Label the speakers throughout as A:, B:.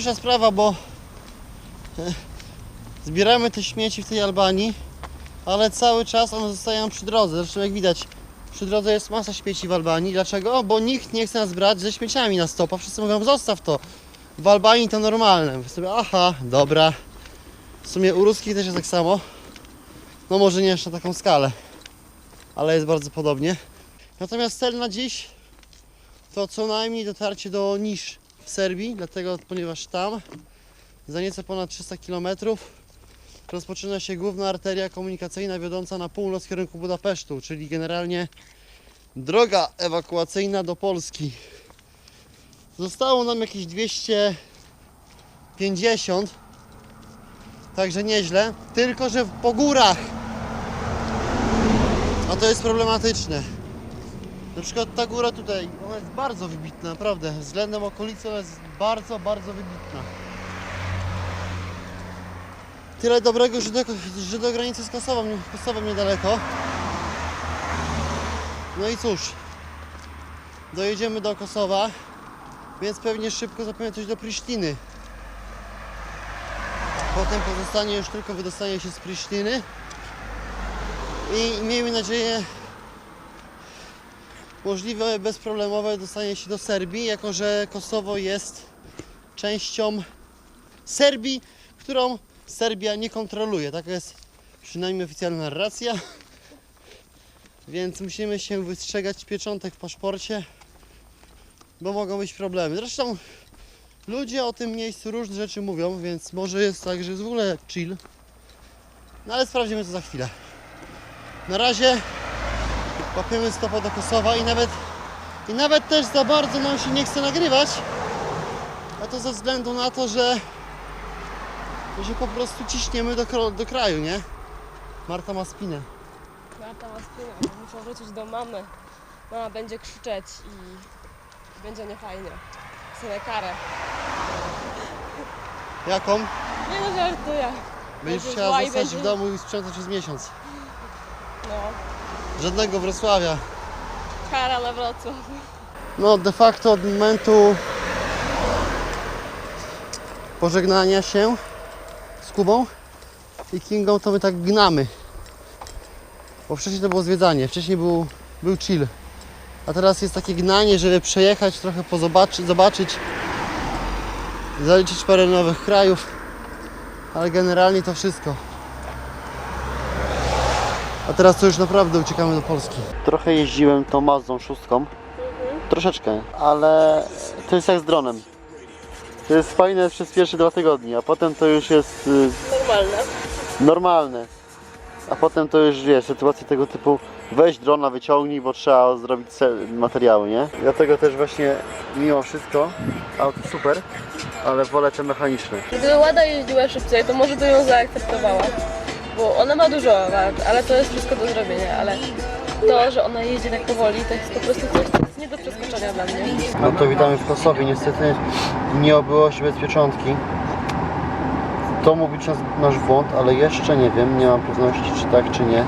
A: Śmieszna sprawa, bo e, zbieramy te śmieci w tej Albanii, ale cały czas one zostają przy drodze. Zresztą jak widać, przy drodze jest masa śmieci w Albanii. Dlaczego? Bo nikt nie chce nas brać ze śmieciami na stopa. Wszyscy mówią, zostaw to. W Albanii to normalne. Mówię sobie, aha, dobra. W sumie u ruskich też jest tak samo. No może nie jeszcze na taką skalę, ale jest bardzo podobnie. Natomiast cel na dziś to co najmniej dotarcie do Nisz w Serbii, dlatego ponieważ tam za nieco ponad 300 km rozpoczyna się główna arteria komunikacyjna wiodąca na północ w kierunku Budapesztu, czyli generalnie droga ewakuacyjna do Polski. Zostało nam jakieś 250, także nieźle, tylko że po górach. A to jest problematyczne. Na przykład ta góra tutaj, ona jest bardzo wybitna, naprawdę. Względem okolicy ona jest bardzo, bardzo wybitna. Tyle dobrego, że do, że do granicy z Kosową, Kosowem niedaleko. No i cóż, dojedziemy do Kosowa, więc pewnie szybko zapewne coś do Prisztiny. Potem pozostanie już tylko wydostanie się z Prisztiny i miejmy nadzieję możliwe bezproblemowe dostanie się do Serbii, jako że Kosowo jest częścią Serbii, którą Serbia nie kontroluje. Taka jest przynajmniej oficjalna narracja. Więc musimy się wystrzegać pieczątek w paszporcie, bo mogą być problemy. Zresztą ludzie o tym miejscu różne rzeczy mówią, więc może jest tak, że jest w ogóle chill. No ale sprawdzimy to za chwilę. Na razie łapiemy stopa do Kosowa i nawet i nawet też za bardzo nam się nie chce nagrywać. A to ze względu na to, że że po prostu ciśniemy do, do kraju, nie? Marta ma spinę.
B: Marta ma spinę, muszę wrócić do mamy. Mama będzie krzyczeć i będzie niefajnie. Chcę karę.
A: Jaką?
B: Nie no, żartuję.
A: Będziesz
B: i
A: zostać w domu i sprzątać przez miesiąc.
B: No,
A: Żadnego Wrocławia.
B: kara na Wrocław.
A: No de facto od momentu pożegnania się z Kubą i Kingą to my tak gnamy. Bo wcześniej to było zwiedzanie, wcześniej był, był chill. A teraz jest takie gnanie, żeby przejechać, trochę pozobaczyć, zobaczyć, zaliczyć parę nowych krajów. Ale generalnie to wszystko. A teraz to już naprawdę uciekamy do Polski. Trochę jeździłem tą Mazdą szóstką. Troszeczkę, ale to jest jak z dronem. To jest fajne przez pierwsze dwa tygodnie, a potem to już jest y,
B: Normalne.
A: normalne. A potem to już wiesz, sytuacje tego typu weź drona, wyciągnij, bo trzeba zrobić materiały, nie? Dlatego też właśnie mimo wszystko auto super, ale wolę te mechaniczne.
B: Gdyby Łada jeździła szybciej, to może by ją zaakceptowała. Bo ona ma dużo wad, ale to jest wszystko do zrobienia, ale to, że ona jeździ tak powoli, to jest po prostu coś, co jest nie do przeskoczenia dla mnie.
A: No to witamy w Kosowie. Niestety nie obyło się bez pieczątki. To mówi czas nasz błąd, ale jeszcze nie wiem, nie mam pewności czy tak czy nie.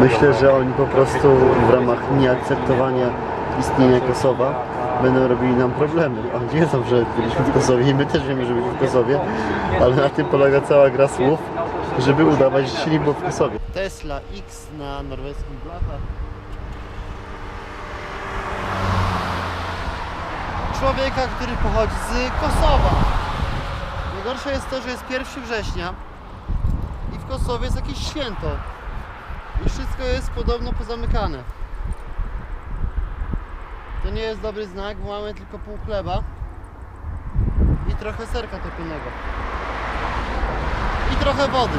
A: Myślę, że oni po prostu w ramach nieakceptowania istnienia Kosowa będą robili nam problemy. Oni wiedzą, że byliśmy w Kosowie i my też wiemy, że byliśmy w Kosowie, ale na tym polega cała gra słów, żeby udawać, że się nie było w Kosowie. Tesla X na norweskich blachach. człowieka, który pochodzi z Kosowa. Najgorsze jest to, że jest 1 września i w Kosowie jest jakieś święto. I wszystko jest podobno pozamykane. To nie jest dobry znak, bo mamy tylko pół chleba i trochę serka topionego. Trochę wody.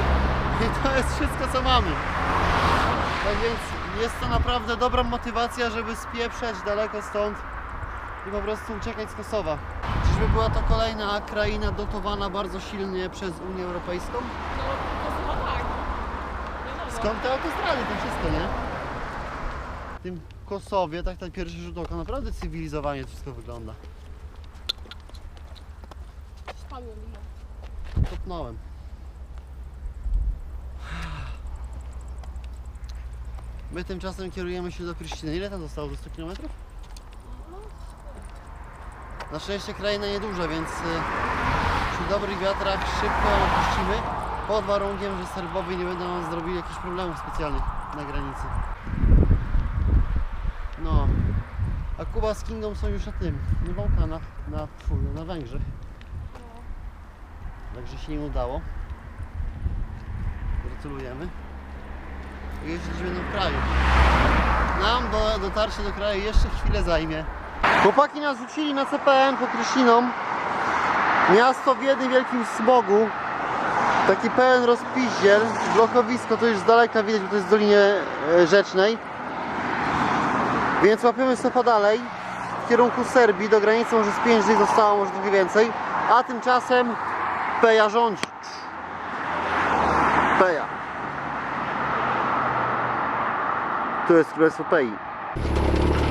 A: I to jest wszystko co mamy. Tak więc jest to naprawdę dobra motywacja, żeby spieprzać daleko stąd i po prostu uciekać z Kosowa. Czyżby była to kolejna kraina dotowana bardzo silnie przez Unię Europejską?
B: No, to chyba tak.
A: Skąd te autostrady, to wszystko, nie? W tym Kosowie, tak ten pierwszy rzut oka, naprawdę cywilizowanie wszystko wygląda.
B: Spadło mi.
A: Topnąłem. My tymczasem kierujemy się do Kryszciny. Ile tam zostało? Do 100 km? Na szczęście kraina nieduża, więc y, przy dobrych wiatrach szybko opuścimy, pod warunkiem, że Serbowie nie będą nam zrobili jakichś problemów specjalnych na granicy. No, a Kuba z Kingą są już na tym, na Bałkanach, na, fu, na Węgrzech. Także się nie udało. Gratulujemy. Jeździć będą w kraju. Nam do, dotarcie do kraju jeszcze chwilę zajmie. Chłopaki nas rzucili na CPN pod Kryszliną. Miasto w jednym wielkim smogu. Taki pełen rozpiździel. Blokowisko to już z daleka widać, bo to jest w Dolinie e, Rzecznej. Więc łapiemy stopa dalej w kierunku Serbii, do granicy może z 5 dni zostało, może trochę więcej. A tymczasem Peja rządzi. Peja. Tu jest Królestwo Pei.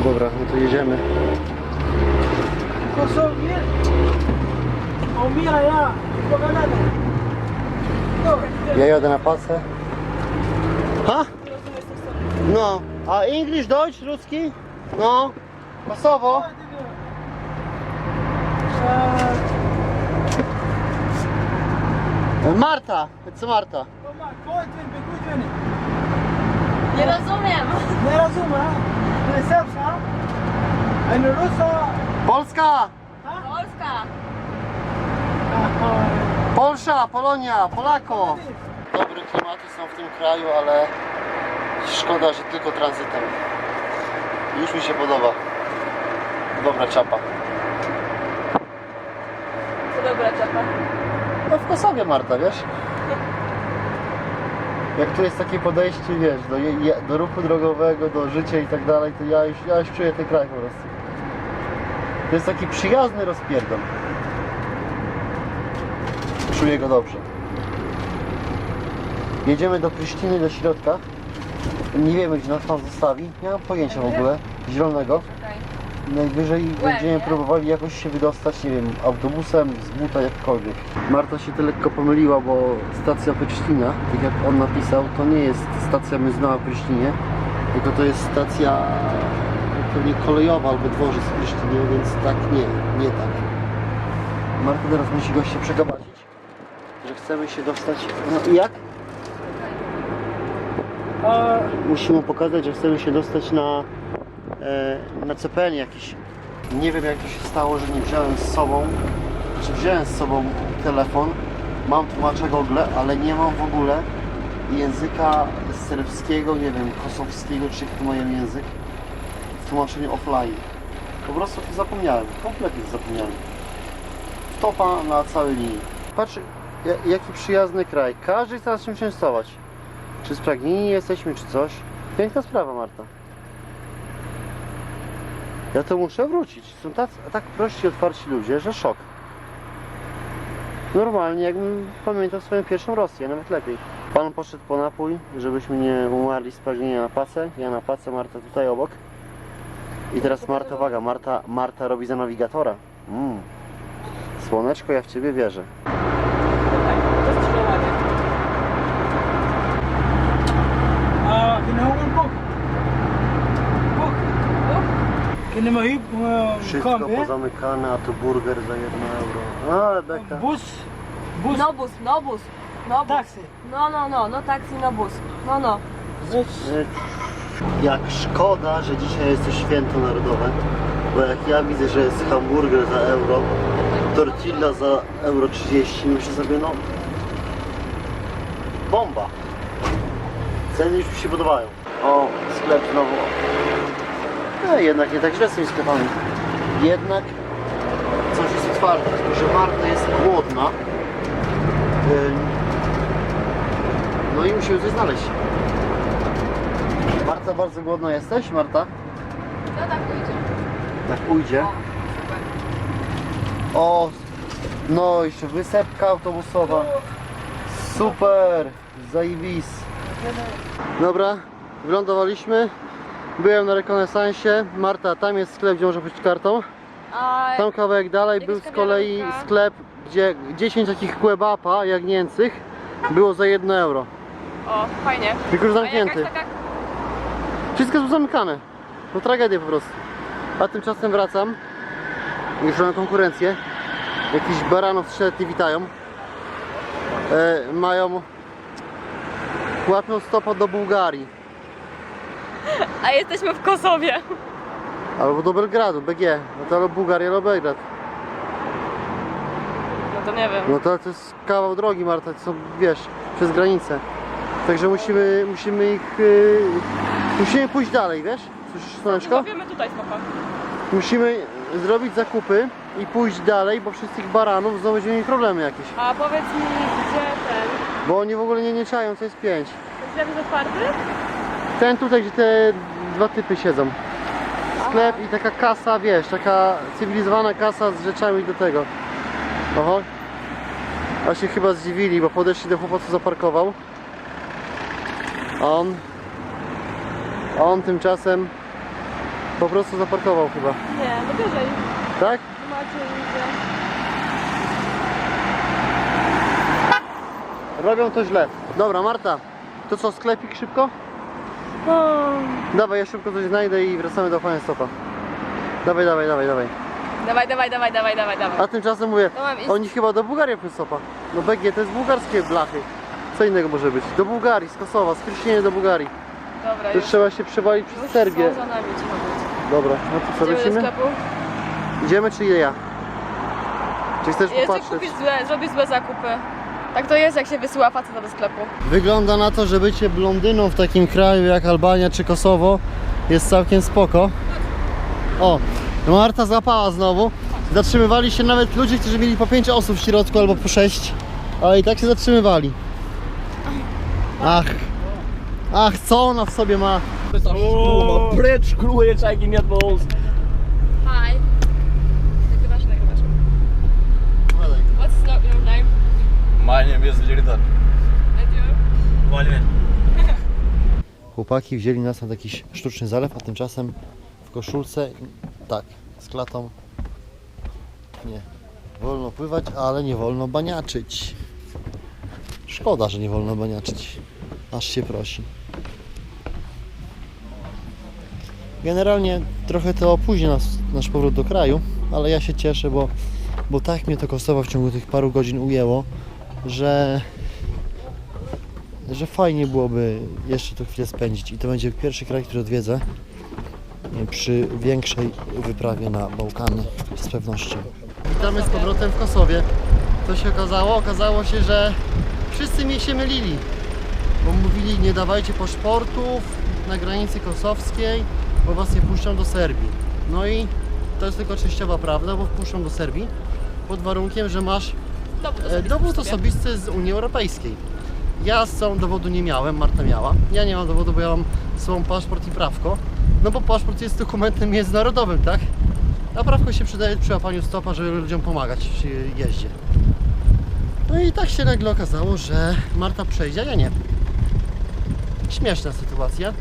A: Dobra, no to jedziemy.
C: Kosowie. O mira ya, pogadane. No,
A: Ja jadę na pasę. Ha? No, a English, Deutsch, ruski? No, Kosowo. Marta, co Marta?
B: Nie rozumiem.
C: Nie rozumiem. Nie serbska. A nie rusa.
A: Polska,
B: Polska.
A: Polsza, Polonia, Polako. Dobre klimaty są w tym kraju, ale szkoda, że tylko tranzytem. Już mi się podoba. Dobra czapa.
B: Co dobra czapa.
A: No w Kosowie Marta, wiesz? Jak tu jest takie podejście, wiesz, do, do ruchu drogowego, do życia i tak dalej, to ja już, ja już czuję ten kraj po prostu. To jest taki przyjazny rozpierdol. Czuję go dobrze. Jedziemy do Prysztiny, do środka. Nie wiemy, gdzie nas tam zostawi. Nie mam pojęcia w ogóle. Zielonego. Najwyżej będziemy próbowali jakoś się wydostać, nie wiem, autobusem, z buta, jakkolwiek. Marta się to lekko pomyliła, bo stacja Prysztina, tak jak on napisał, to nie jest stacja Myzna w tylko to jest stacja pewnie kolejowa albo dworzec w Prysztinie, więc tak nie, nie tak. Marta teraz musi goście przegabacić, że chcemy się dostać... No i jak?
C: A
A: musimy pokazać, że chcemy się dostać na, na CPN jakiś. Nie wiem jak to się stało, że nie wziąłem z sobą, czy wziąłem z sobą telefon, mam tłumacza Google, ale nie mam w ogóle języka serbskiego, nie wiem, kosowskiego, czy jak to mają język, w tłumaczeniu offline. Po prostu zapomniałem, kompletnie zapomniałem. Topa na całej linii. Patrz, ja- jaki przyjazny kraj. Każdy chce nas czymś częstować. Czy spragnieni jesteśmy, czy coś? Piękna sprawa, Marta. Ja to muszę wrócić. Są tak, tak prości, otwarci ludzie, że szok. Normalnie, jakbym pamiętał swoją pierwszą Rosję, nawet lepiej. Pan poszedł po napój, żebyśmy nie umarli z pragnienia na pacę. Ja na pacę, Marta tutaj obok. I teraz Marta, uwaga, Marta, Marta robi za nawigatora. Mm. Słoneczko, ja w Ciebie wierzę.
C: Mahib
A: Wszystko
C: kambe.
A: pozamykane, a tu burger za 1 euro. Ale beka.
C: Bus. Bus.
B: No bus, no bus. No bus.
C: Taksi.
B: No, no, no, no taksi, no bus. No, no.
A: Jak szkoda, że dzisiaj jest to święto narodowe, bo jak ja widzę, że jest hamburger za euro, tortilla za euro 30, myślę sobie, no bomba. Ceny już mi się podobają. O, sklep znowu. No jednak nie tak źle z tymi sklepami. Jednak coś jest otwarte, tylko że Marta jest głodna. No i musimy coś znaleźć. Marta, bardzo głodna jesteś, Marta?
B: No tak pójdzie.
A: Tak ujdzie.
B: O,
A: no jeszcze wysepka autobusowa. Super, zajebis. Dobra, wylądowaliśmy. Byłem na rekonesansie. Marta, tam jest sklep, gdzie można płacić kartą.
B: A,
A: Tam kawałek dalej był z kolei
B: kawiarenka.
A: sklep, gdzie 10 takich kłebapa jagnięcych było za 1 euro.
B: o, fajnie.
A: Tylko już
B: A jakaś
A: zamknięty.
B: taka...
A: Wszystko jest zamykane. To tragedia po prostu. A tymczasem wracam. Już mam konkurencję. jakichś baranów trzyletni witają. E, mają... Łapią stopa do Bułgarii.
B: A jesteśmy w Kosowie.
A: Albo do Belgradu, BG. No to albo Bułgaria, albo Belgrad.
B: No to nie wiem.
A: No to, to jest kawał drogi, Marta, to są, wiesz, przez granicę. Także musimy, musimy ich... Yy, musimy pójść dalej, wiesz? Słyszysz, Słoneczko?
B: Łapiemy tutaj spoko.
A: Musimy zrobić zakupy i pójść dalej, bo przez tych baranów znowu będziemy mieli problemy jakieś.
B: A powiedz mi, gdzie ten?
A: Bo oni w ogóle nie nie czają, co jest pięć.
B: Jest otwarty?
A: Ten tutaj, gdzie te dwa typy siedzą. Sklep i taka kasa, wiesz, taka cywilizowana kasa z rzeczami do tego. Oho. A się chyba zdziwili, bo podeszli do chłopa, co zaparkował. A on... A on tymczasem po prostu zaparkował chyba.
B: Nie, no wyżej.
A: Tak?
B: Macie idzie.
A: Robią to źle. Dobra, Marta, to co, sklepik szybko? Dawaj, ja szybko coś znajdę i wracamy do Fine Stopa. Dawaj, dawaj, dawaj, dawaj.
B: Dawaj, dawaj, dawaj, dawaj, dawaj, dawaj.
A: A tymczasem mówię,
B: To mam iść.
A: oni chyba do Bułgarii Fine Stopa. No BG to jest bułgarskie blachy. Co innego może być? Do Bułgarii, z Kosowa, skreślenie do Bułgarii.
B: Dobra,
A: To
B: już.
A: trzeba się przewalić przez
B: Już
A: Serbię.
B: są za nami, cicho być.
A: Dobra, no to co,
B: Idziemy do
A: lecimy?
B: sklepu.
A: Idziemy czy ja? Czy chcesz
B: Jeszcze
A: popatrzeć?
B: kupić złe, zrobić złe zakupy. Tak to jest, jak się wysyła faceta do sklepu.
A: Wygląda na to, że bycie blondyną w takim kraju jak Albania czy Kosowo jest całkiem spoko. O, Marta złapała znowu. Zatrzymywali się nawet ludzie, którzy mieli po 5 osób w środku albo po 6, ale i tak się zatrzymywali. Ach, ach, co ona w sobie ma?
D: Oh, precz, krujeczek i meatballs. Lirdar.
B: And you?
D: Valver.
A: Chłopaki wzięli nas na jakiś sztuczny zalew, a tymczasem w koszulce, tak, z klatą, nie, wolno pływać, ale nie wolno baniaczyć. Szkoda, że nie wolno baniaczyć, aż się prosi. Generalnie trochę to opóźnia nas, nasz powrót do kraju, ale ja się cieszę, bo, bo tak mnie to Kosowo w ciągu tych paru godzin ujęło, że że fajnie byłoby jeszcze tu chwilę spędzić i to będzie pierwszy kraj, który odwiedzę e, przy większej wyprawie na Bałkany z pewnością. Witamy z powrotem w Kosowie. Co się okazało? Okazało się, że wszyscy mi się mylili, bo mówili nie dawajcie paszportów na granicy kosowskiej, bo was nie puszczą do Serbii. No i to jest tylko częściowa prawda, bo wpuszczą do Serbii pod warunkiem, że masz
B: Dowód
A: E,
B: osobisty
A: Dowód osobisty z Unii Europejskiej. Ja z całą dowodu nie miałem, Marta miała. Ja nie mam dowodu, bo ja mam swą paszport i prawko. No bo paszport jest dokumentem międzynarodowym, tak? A prawko się przydaje przy łapaniu stopa, żeby ludziom pomagać przy jeździe. No i tak się nagle okazało, że Marta przejdzie, a ja nie. Śmieszna sytuacja.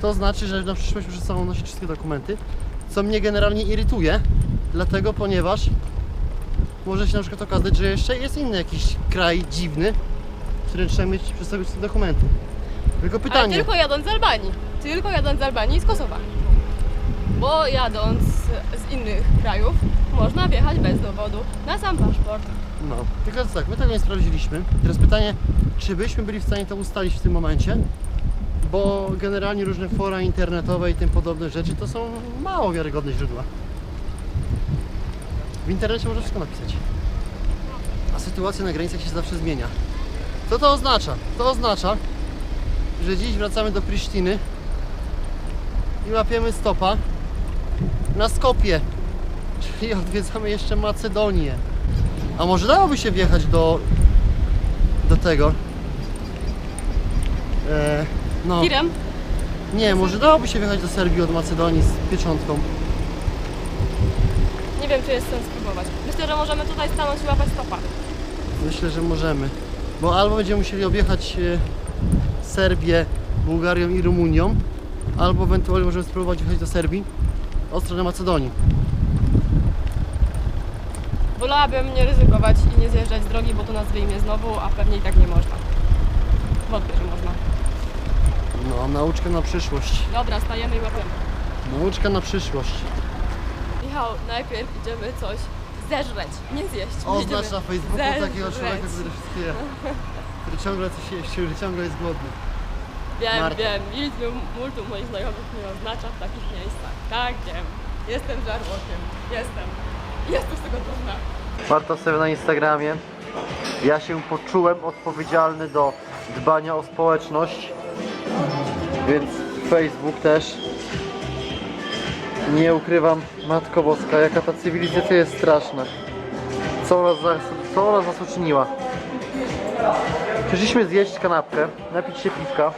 A: To znaczy, że na przyszłość muszę z sobą nosić wszystkie dokumenty, co mnie generalnie irytuje, dlatego ponieważ może się na przykład okazać, że jeszcze jest inny jakiś kraj dziwny, w którym trzeba mieć przy sobie te dokumenty. Tylko
B: Ale
A: pytanie,
B: tylko jadąc z Albanii. Tylko jadąc z Albanii i z Kosowa. Bo jadąc z innych krajów można wjechać bez dowodu na sam paszport.
A: no, tylko tak, my tego nie sprawdziliśmy. Teraz pytanie, czy byśmy byli w stanie to ustalić w tym momencie? Bo generalnie różne fora internetowe i tym podobne rzeczy to są mało wiarygodne źródła. W internecie można wszystko napisać. A sytuacja na granicach się zawsze zmienia. Co to oznacza? To oznacza, że dziś wracamy do Prisztiny i łapiemy stopa na Skopie. Czyli odwiedzamy jeszcze Macedonię. A może dałoby się wjechać do do tego? E, no.
B: Tirem?
A: Nie, może dałoby się wjechać do Serbii od Macedonii z pieczątką.
B: Nie wiem, czy jest sens spróbować. Myślę, że możemy tutaj stanąć i łapać stopa.
A: Myślę, że możemy. Bo albo będziemy musieli objechać e, Serbię, Bułgarią i Rumunią, albo ewentualnie możemy spróbować wjechać do Serbii od strony Macedonii.
B: Wolałabym nie ryzykować i nie zjeżdżać z drogi, bo to nas wyjmie znowu, a pewnie i tak nie można. Wątpię, że można.
A: No, nauczka na przyszłość.
B: Dobra, stajemy i łapiemy.
A: Nauczka na przyszłość.
B: Michał, najpierw idziemy coś zeżreć, nie zjeść.
A: Oznacz na Facebooku
B: zeżreć.
A: takiego człowieka, który wszystkie je. Który ciągle coś jeść, który ciągle jest głodny.
B: Wiem,
A: Marta.
B: wiem. Liczby multum moich znajomych mnie oznacza w takich miejscach. Tak, wiem. Jestem żarłokiem. Jestem. Jestem z tego dumna.
A: Marta sobie na Instagramie. Ja się poczułem odpowiedzialny do dbania o społeczność, więc Facebook też. Nie ukrywam, Matko Boska, jaka ta cywilizacja jest straszna. Co nas, za, co nas nas uczyniła? Przyszliśmy zjeść kanapkę, napić się piwka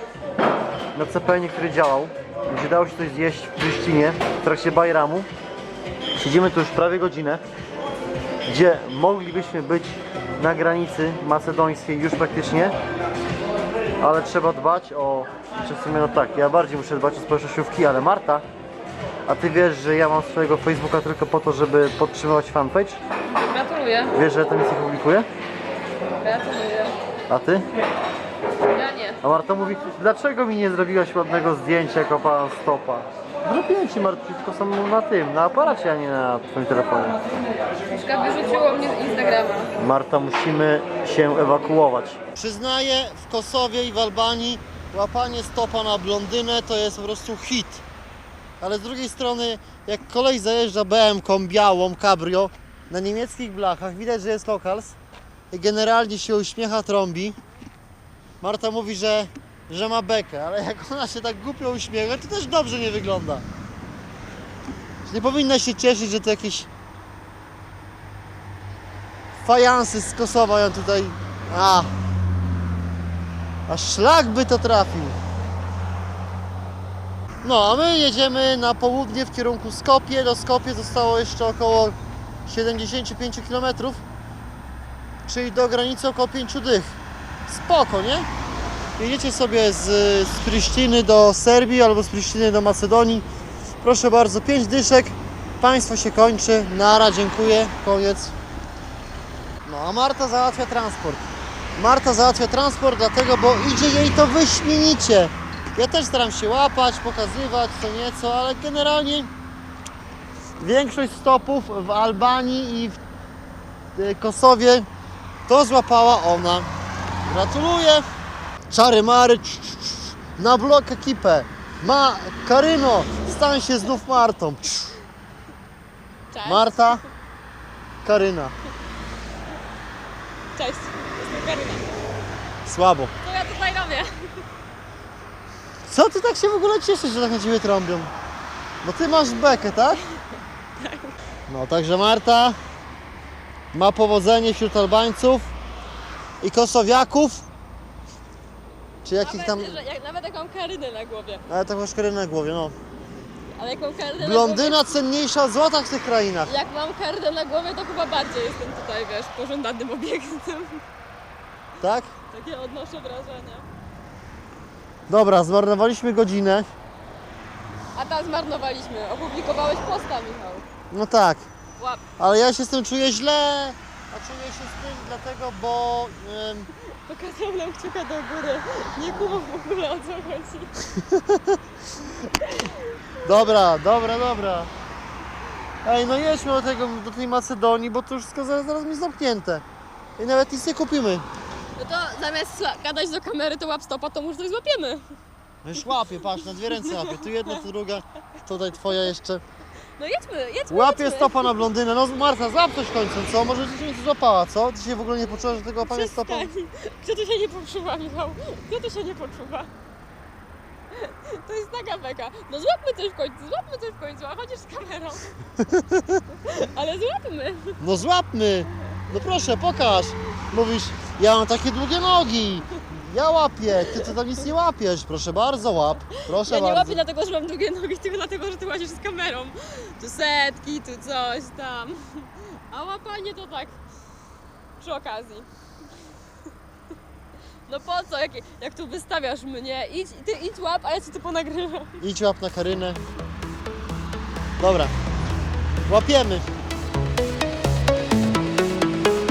A: na CPN, który działał, gdzie dało się coś zjeść w Prisztinie w trakcie Bajramu. Siedzimy tu już prawie godzinę gdzie moglibyśmy być na granicy macedońskiej już praktycznie, ale trzeba dbać o, w sumie no tak, ja bardziej muszę dbać o społecznościówki, ale Marta, a ty wiesz, że ja mam swojego Facebooka tylko po to, żeby podtrzymywać fanpage?
B: Gratuluję.
A: Wiesz, że ja tam nic nie publikuję?
B: Gratuluję.
A: A ty?
B: Ja nie.
A: A Marta mówi, dlaczego mi nie zrobiłaś ładnego zdjęcia jako pan stopa? Zrobiłem ci Marta, tylko są na tym, na aparacie, a nie na twoim telefonie.
B: Mieszka wyrzuciło mnie z Instagrama.
A: Marta, musimy się ewakuować. Przyznaję, w Kosowie i w Albanii łapanie stopa na blondynę to jest po prostu hit. Ale z drugiej strony, jak kolej zajeżdża BM-ką białą, cabrio, na niemieckich blachach, widać, że jest locals i generalnie się uśmiecha, trąbi. Marta mówi, że, że ma bekę, ale jak ona się tak głupio uśmiecha, to też dobrze nie wygląda. Nie powinna się cieszyć, że to jakieś fajansy z Kosowa ją tutaj. A! A szlak by to trafił. No, a my jedziemy na południe w kierunku Skopie. Do Skopie zostało jeszcze około 75 km, czyli do granicy około 5 dych. Spoko, nie? Jedziecie sobie z, z do Serbii albo z Prisztiny do Macedonii. Proszę bardzo, 5 dyszek. Państwo się kończy. Nara, dziękuję. Koniec. No a Marta załatwia transport. Marta załatwia transport dlatego, bo idzie jej to wyśmienicie. Ja też staram się łapać, pokazywać co nieco, ale generalnie większość stopów w Albanii i w y, Kosowie to złapała ona. Gratuluję. Czary mary. cz, cz, cz. Na blok ekipę. Ma Karyno, stań się znów Martą. Cz.
B: Cześć.
A: Marta, Karyna.
B: Cześć. Jestem Karyna.
A: Słabo.
B: Co ja tutaj robię?
A: Co ty tak się w ogóle cieszysz, że tak na ciebie trąbią? Bo ty masz bekę, tak? No, także Marta ma powodzenie wśród Albańców i Kosowiaków. Czy jakich tam...
B: Nawet, że, jak, nawet mam Karynę na głowie.
A: Ale tak masz karynę na głowie, no.
B: Ale jak mam Karynę
A: Blondyna cenniejsza od złota w tych krainach.
B: na głowie... Jak mam Karynę na głowie, to chyba bardziej jestem tutaj, wiesz, pożądanym obiektem.
A: Tak?
B: Takie odnoszę wrażenie.
A: Dobra, zmarnowaliśmy godzinę.
B: A tam zmarnowaliśmy. Opublikowałeś posta, Michał.
A: No tak.
B: Łap.
A: Ale ja się z tym czuję źle. A czuję się z tym dlatego, bo... em,
B: Pokazał nam kciuka do góry. Nie kumam w ogóle o co chodzi.
A: Dobra, dobra, dobra. Ej, no jedźmy do, tego, do tej Macedonii, bo to już wszystko zaraz, zaraz mi zamknięte. I nawet nic nie kupimy.
B: No to zamiast gadać do kamery, to łap stopa, to może coś złapiemy.
A: No już łapię, patrz, na dwie ręce łapię. Tu jedna, tu druga. Tutaj twoja jeszcze.
B: No jedźmy, jedźmy,
A: Łapię
B: jedźmy.
A: stopa na blondynę. No Marta, złap coś w końcu, co? Może się nie złapała, co? Ty się w ogóle nie poczułaś, że tego łapania stopa?
B: Przestań. Kto tu się nie poczuwa, Michał? Kto tu się nie poczuwa? To jest taka beka. No złapmy coś w końcu, złapmy coś w końcu, a chodzisz z kamerą. Ale złapmy.
A: No złapmy! No proszę, pokaż! Mówisz, ja mam takie długie nogi. Ja łapię, ty to tam nic nie łapiesz. Proszę bardzo, łap. Proszę
B: Ja nie
A: bardzo.
B: łapię dlatego, że mam długie nogi, tylko dlatego, że ty łazisz z kamerą. Tu setki, tu coś tam. A łapanie to tak przy okazji. No po co, jak, jak tu wystawiasz mnie? Idź, ty idź łap, a ja ci to ponagrywam.
A: Idź łap na Karynę. Dobra. Łapiemy.